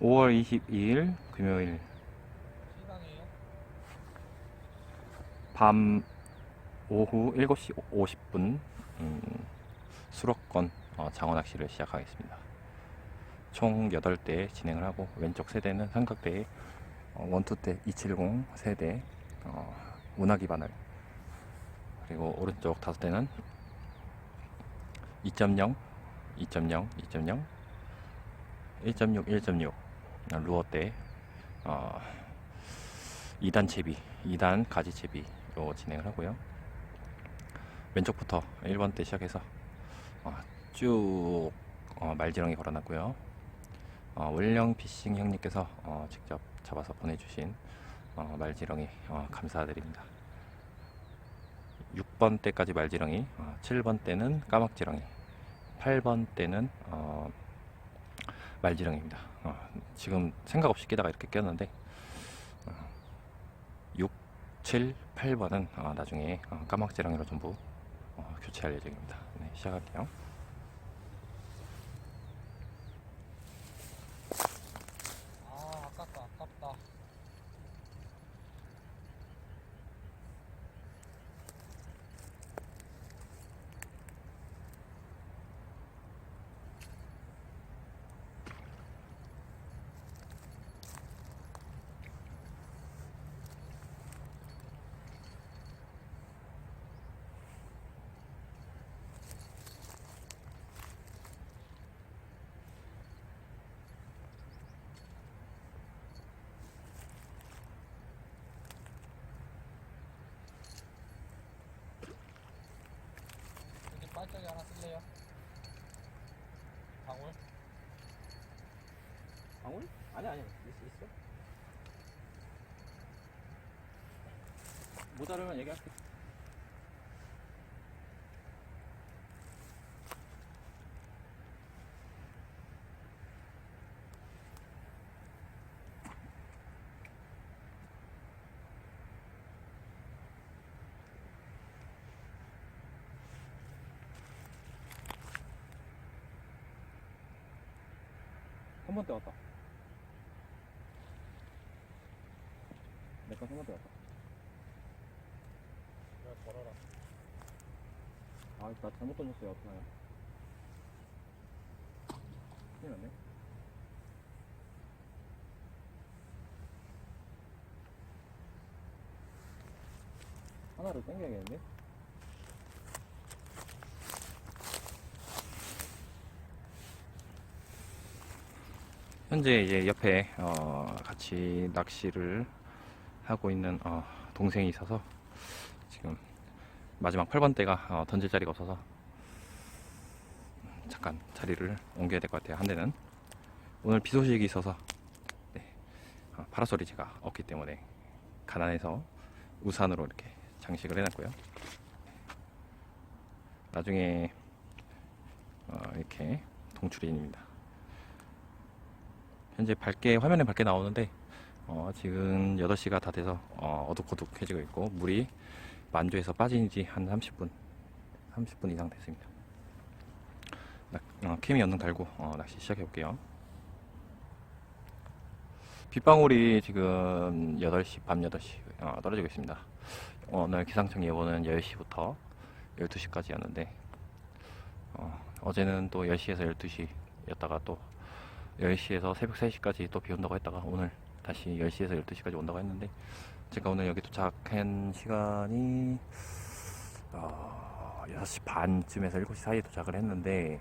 5월 22일 금요일? 밤 오후 7시 50분 음, 수록권 어, 장어 낚시를 시작하겠습니다. 총 8대 진행을 하고 왼쪽 세대는 삼각대에 어, 원투대 270 세대 어, 운하기 바늘 그리고 오른쪽 다섯 대는 2.0 2.0 2.0 1.6 1.6 루어대 어, 2단 채비 2단 가지 채비로 진행을 하고요. 왼쪽부터 1번 대 시작해서 어, 쭉 어, 말지렁이 걸어놨고요. 어, 월령 피싱 형님께서 어, 직접 잡아서 보내주신 어, 말지렁이 어, 감사드립니다. 6번 때까지 말지렁이 어, 7번 때는 까막지렁이 8번 때는 어, 말지렁이입니다. 어, 지금 생각 없이 끼다가 이렇게 꼈는데 어, 6, 7, 8번은 어, 나중에 어, 까막지렁이로 전부 어, 교체할 예정입니다. 네, 시작할게요 아 아깝다 아깝다 빨짝이 하나 쓸래요? 방울? 방울? 아니 아니 있어 있어 모자르면 얘기할게 때 왔다 내거 한번 때 왔다 그래 걸어라 아, 나 잘못 던졌어요. 어떡하냐. 큰일 났네. 하나를 당겨야겠는데? 현재 이제 옆에 어, 같이 낚시를 하고 있는 어, 동생이 있어서 지금 마지막 8번 대가 어, 던질 자리가 없어서 잠깐 자리를 옮겨야 될 것 같아요. 한 대는 오늘 비 소식이 있어서 네, 어, 파라솔이 제가 없기 때문에 가난해서 우산으로 이렇게 장식을 해놨고요. 나중에 어, 이렇게 동출인입니다. 현재 밝게 화면에 밝게 나오는데 어, 지금 8시가 다 돼서 어, 어둑어둑해지고 있고 물이 만조에서 빠진 지 한 30분 30분 이상 됐습니다. 낚- 어, 케미 연능 달고 어, 낚시 시작해 볼게요. 빗방울이 지금 8시 밤 8시 어, 떨어지고 있습니다. 오늘 기상청 예보는 10시부터 12시까지였는데 어, 어제는 또 10시에서 12시였다가 또 10시에서 새벽 3시까지 또 비 온다고 했다가 오늘 다시 10시에서 12시까지 온다고 했는데 제가 오늘 여기 도착한 시간이 어, 6시 반쯤에서 7시 사이에 도착을 했는데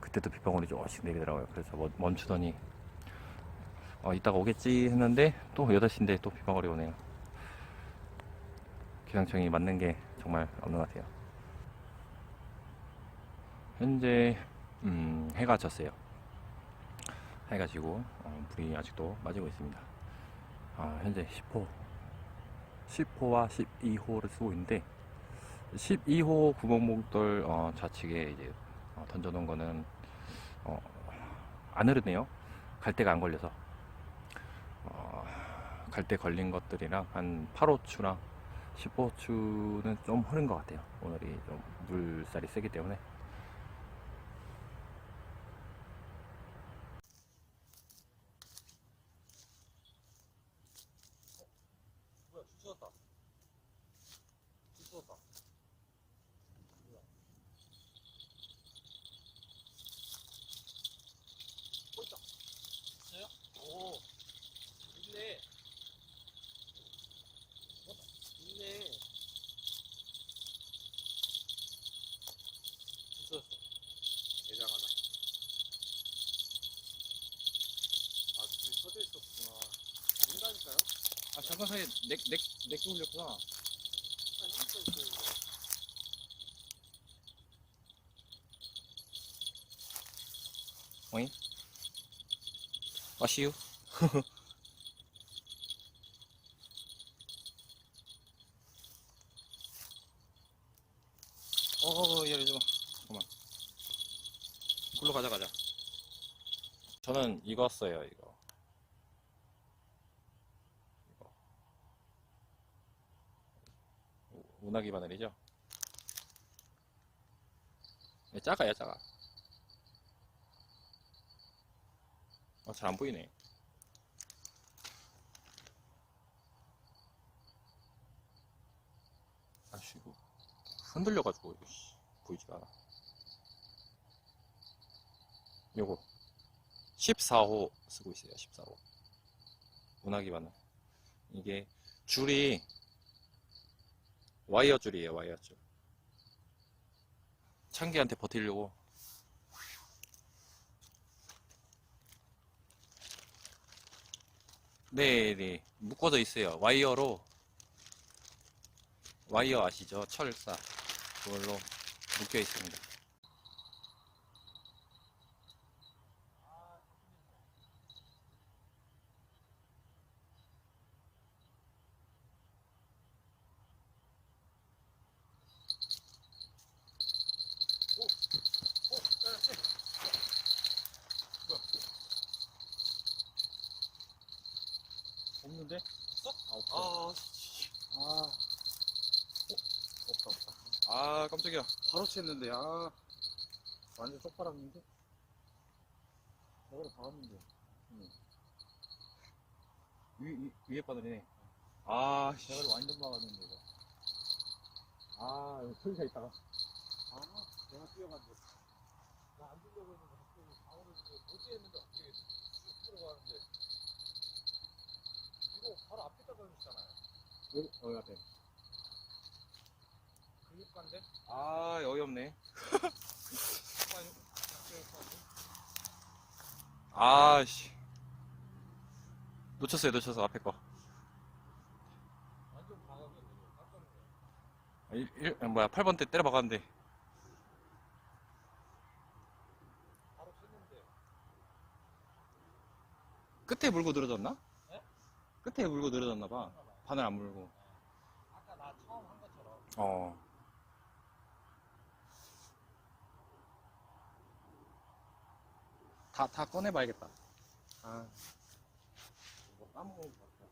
그때도 빗방울이 조금씩 내리더라고요. 그래서 멈- 멈추더니 어, 이따가 오겠지 했는데 또 8시인데 또 빗방울이 오네요. 기상청이 맞는 게 정말 없는 것 같아요. 현재 음, 해가 졌어요. 해가 지고 어, 불이 아직도 맞이고 있습니다. 아, 현재 10호 10호와 12호를 쓰고 있는데 12호 구멍목돌 어, 좌측에 이제 어, 던져놓은 거는 어, 안 흐르네요. 갈대가 안 걸려서 어, 갈대 걸린 것들이랑 한 8호추랑 10호추는 좀 흐른 것 같아요. 오늘이 좀 물살이 세기 때문에 쏟았다. 꽂다. 있어요? 오. 있네. 꽂다. 있네. 있었어. 대장하다. 아, 줄이 서져 있었구나. 인다니까요? 아 잠깐 사이에 넥넥 넥 올렸구나. 아, 힘써 있어요, 이거. 어이? 마시유? 어어 열리지 마 잠깐만 굴로 가자 가자 저는 이거 이거 이거 우- 운하기 바늘이죠 네, 작아요 작아 아, 잘 안 보이네. 이거 흔들려가지고, 보이지가 않아. 요거. 14호 쓰고 있어요, 14호. 운하기 바늘. 이게 줄이 와이어 줄이에요, 와이어 줄. 창기한테 버티려고 네, 네. 묶어져 있어요. 와이어로. 와이어 아시죠? 철사. 그걸로 묶여 있습니다. 없는데? 없어? 아, 없어. 아, 아, 없다, 없다. 아, 깜짝이야. 바로 챘는데, 아. 완전 쪽팔았는데? 저거를 박았는데. 위, 위, 위에 바늘이네. 아, 씨. 저거를 완전 박았는데, 이거. 아, 여기 소리가 있다가. 아, 내가 뛰어갔는데. 나안 주려고 했는데, 갑자기 방어를 쑥 들어가는데. 이거 바로 앞에다 던졌잖아요. 여기, 여기 앞에. 근육관데? 아, 어이없네. 아니, 아, 씨. 놓쳤어요, 놓쳤어, 앞에 거. 완전 깜짝 놀랐어. 아, 아, 뭐야, 8번 때 때려 박았는데. 바로 쳤는데. 끝에 물고 늘어졌나? 네? 끝에 물고 늘어졌나봐. 바늘 안 물고. 아까 나 처음 한 것처럼. 어. 다, 다 꺼내봐야겠다. 아. 이거 까먹은 것 같아.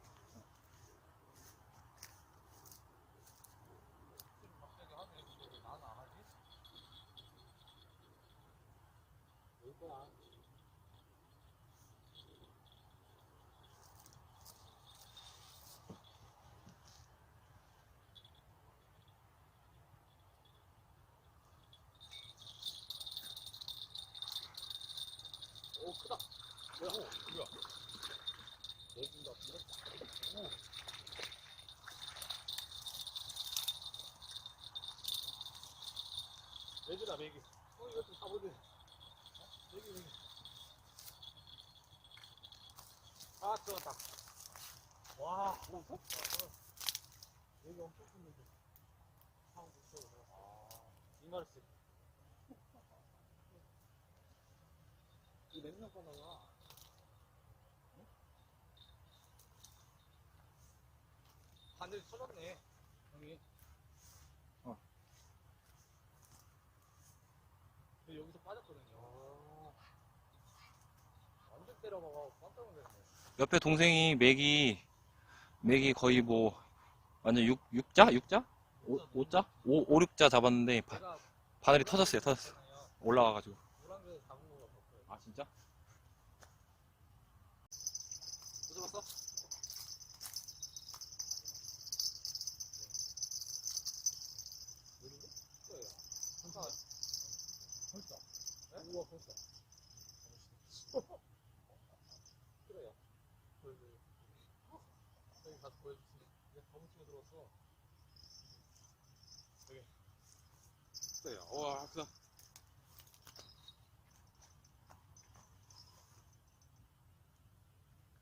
지금 갑자기 하면 이게 왜 나는 안 하지? 왜 거야? 오 크다. 오 맥이다 맥이. 어 이거 좀 잡아줘. 맥이 맥이. 아 들어갔다. 와. 어, 어? 맥이 엄청. 상국적으로 아. 이마르스. 이 냉면 꺼내가. 바늘 터졌네. 형이. 어. 여기서 빠졌거든요. 완전 때려박아 깜짝 놀랐네. 옆에 동생이 맥이, 맥이 거의 뭐, 완전 6, 육자육자 5, 오자 5, 5, 6자 잡았는데, 바, 제가 바늘이 터졌어요, 터졌어. 있잖아요. 올라와가지고. 잡은 거가. 아, 진짜? 못 잡았어? 아까 벌써. 네? 우와 벌써. 그래요. 보여줘요. 저기 가서 보여주세요. 이제 거무치가 들어왔어. 여기. 그래요. 와 크다.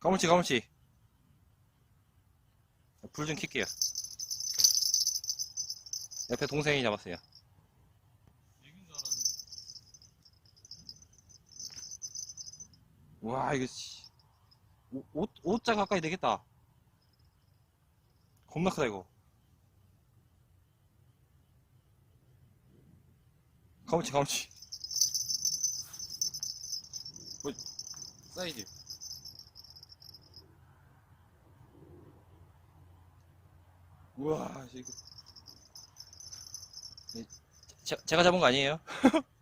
가물치 가물치 불 좀 켤게요 옆에 동생이 잡았어요. 와 이거 씨. 오, 오, 5자 가까이 되겠다 겁나 크다 이거. 가물치 가물치. 뭐, 사이즈. 우와 이거. 이- 제, 제가 잡은 거 아니에요?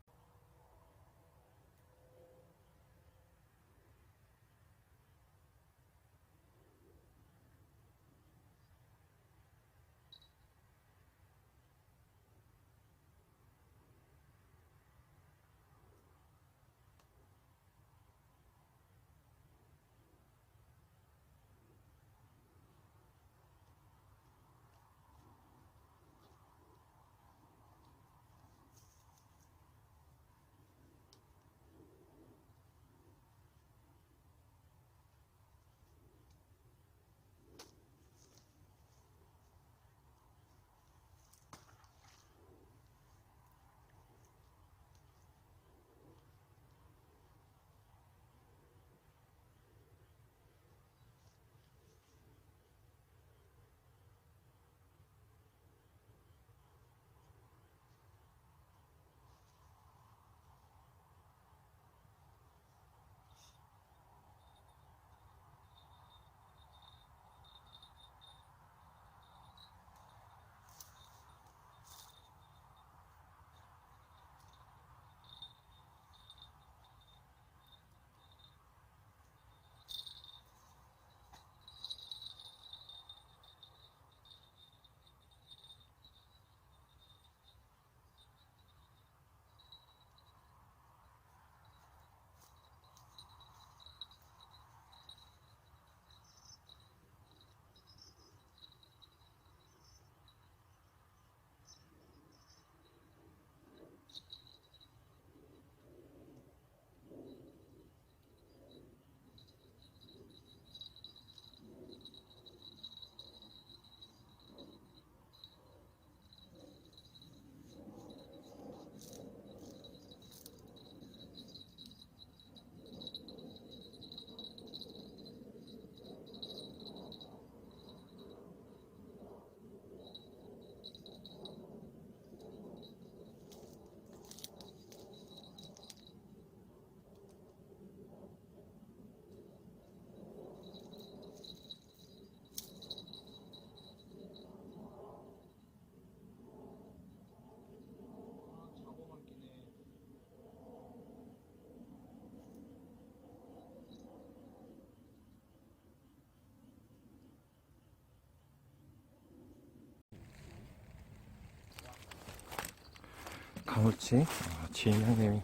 가물치 어, 지인 형님이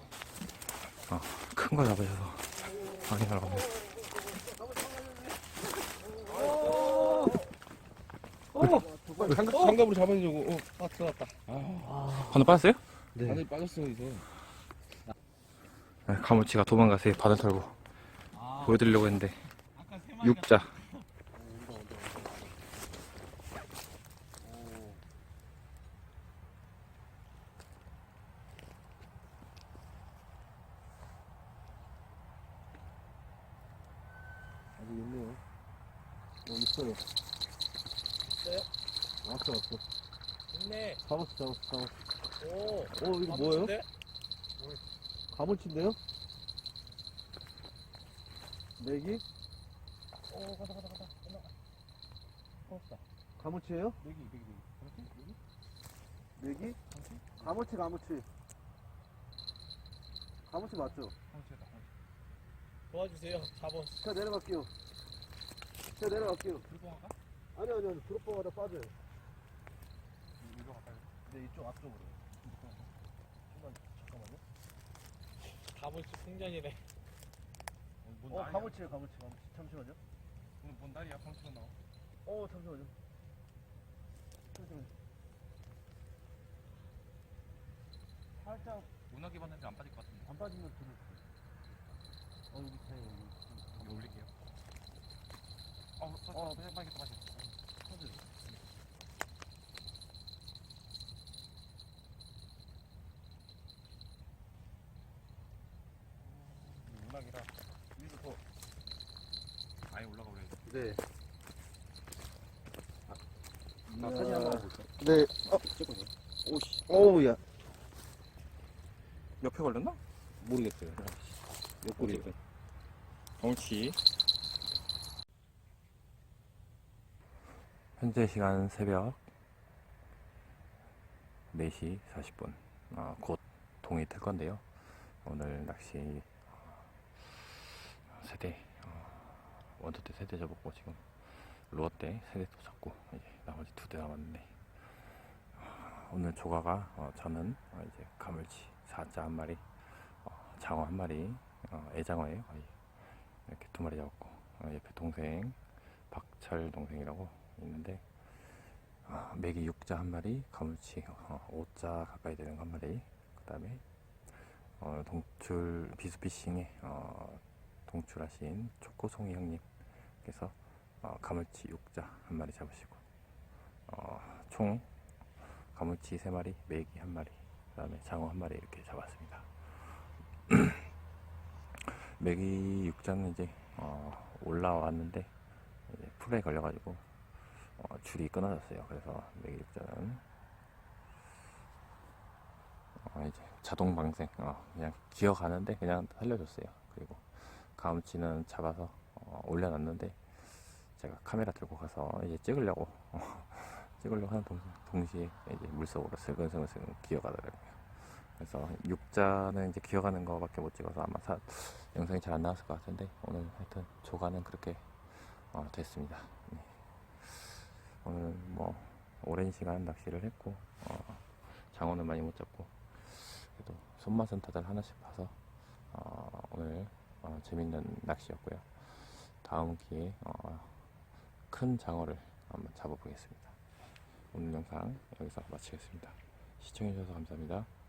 어, 큰 거 잡으셔서 확인하러 갑니다 장갑, 장갑으로 잡아주려고. 어. 아 들어왔다. 번호 빠졌어요? 바늘 빠졌어, 이제. 네, 가물치가 도망가서 바늘 털고 아, 보여드리려고 했는데 6자 온다 온다 온다. 오. 아직 있네요. 어, 있어요. 있어요? 왔어, 왔어. 있네. 잡았어, 잡았어, 잡았어. 오. 어, 이거 뭐예요? 가물치인데? 가물치인데요? 내기? 오 가다 가다 가다. 올라가. 고맙다. 가물치예요? 내기 내기 내기. 그렇지? 내기? 내기? 그렇지? 가물치, 가물치. 가물치 맞죠? 가물치다. 도와주세요. 잡어. 제가 내려갈게요. 제가 내려갈게요. 아니, 아니, 아니. 드롭바가다 빠져요. 이리로 갈까요? 네, 이쪽 앞쪽으로. 가물치 풍년이네. 뭔 어, 가물치요, 가물치, 가물치. 잠시만요. 오늘 뭔 날이야? 방치가 나와. 어, 잠시만요. 잠시만요. 살짝 문화기 봤는데 안 빠질 것 같은데. 안 빠지면 들을 어, 여기 있어요, 여기. 여기 올릴게요. 어, 어. 어, 빠졌다, 빠졌다, 빠졌다. 터져요. 문학이라 위로 더 아예 올라가 버려야 돼. 네. 아, 사진 한번 볼까요? 네. 어, 찍어줘. 오씨. 어우, 야. 옆에 걸렸나? 모르겠어요. 옆구리. 덩치. 현재 시간 새벽 4시 40분. 아, 곧 동이 틀 건데요. 오늘 낚시 어, 세대, 어, 원투 때 세대 접었고 지금 루어 때 세대 또 잡고 이제 나머지 두 대 남았는데 어, 오늘 조가가 어, 저는 어, 이제 가물치 사자 한 마리, 어, 장어 한 마리, 어, 애장어예요 이렇게 두 마리 잡았고 어, 옆에 동생 박철 동생이라고 있는데 어, 메기 6자 한 마리, 가물치 어, 5자 가까이 되는 거한 마리, 그 다음에 어, 동출 비스피싱에 어, 동출하신 초코송이 형님께서 어, 가물치 6자 한 마리 잡으시고 어, 총 가물치 3마리, 메기 한 마리, 그 다음에 장어 한 마리 이렇게 잡았습니다. 메기 6자는 이제 어, 올라왔는데 이제 풀에 걸려가지고 어, 줄이 끊어졌어요. 그래서 메기 6자는 어, 이제 자동 방생 어, 그냥 기어가는데 그냥 살려줬어요. 그리고 가물치는 잡아서 어, 올려놨는데 제가 카메라 들고 가서 이제 찍으려고 어, 찍으려고 하는 동, 동시에 이제 물속으로 슬근슬근 기어가더라고요. 그래서 육자는 이제 기어가는 거밖에 못 찍어서 아마 사, 영상이 잘 안 나왔을 것 같은데 오늘 하여튼 조가는 그렇게 어, 됐습니다. 네. 오늘 뭐 오랜 시간 낚시를 했고 어, 장어는 많이 못 잡고 그래도 손맛은 다들 하나씩 봐서 어, 오늘 어, 재밌는 낚시였고요. 다음 기회에 어, 큰 장어를 한번 잡아보겠습니다. 오늘 영상 여기서 마치겠습니다. 시청해주셔서 감사합니다.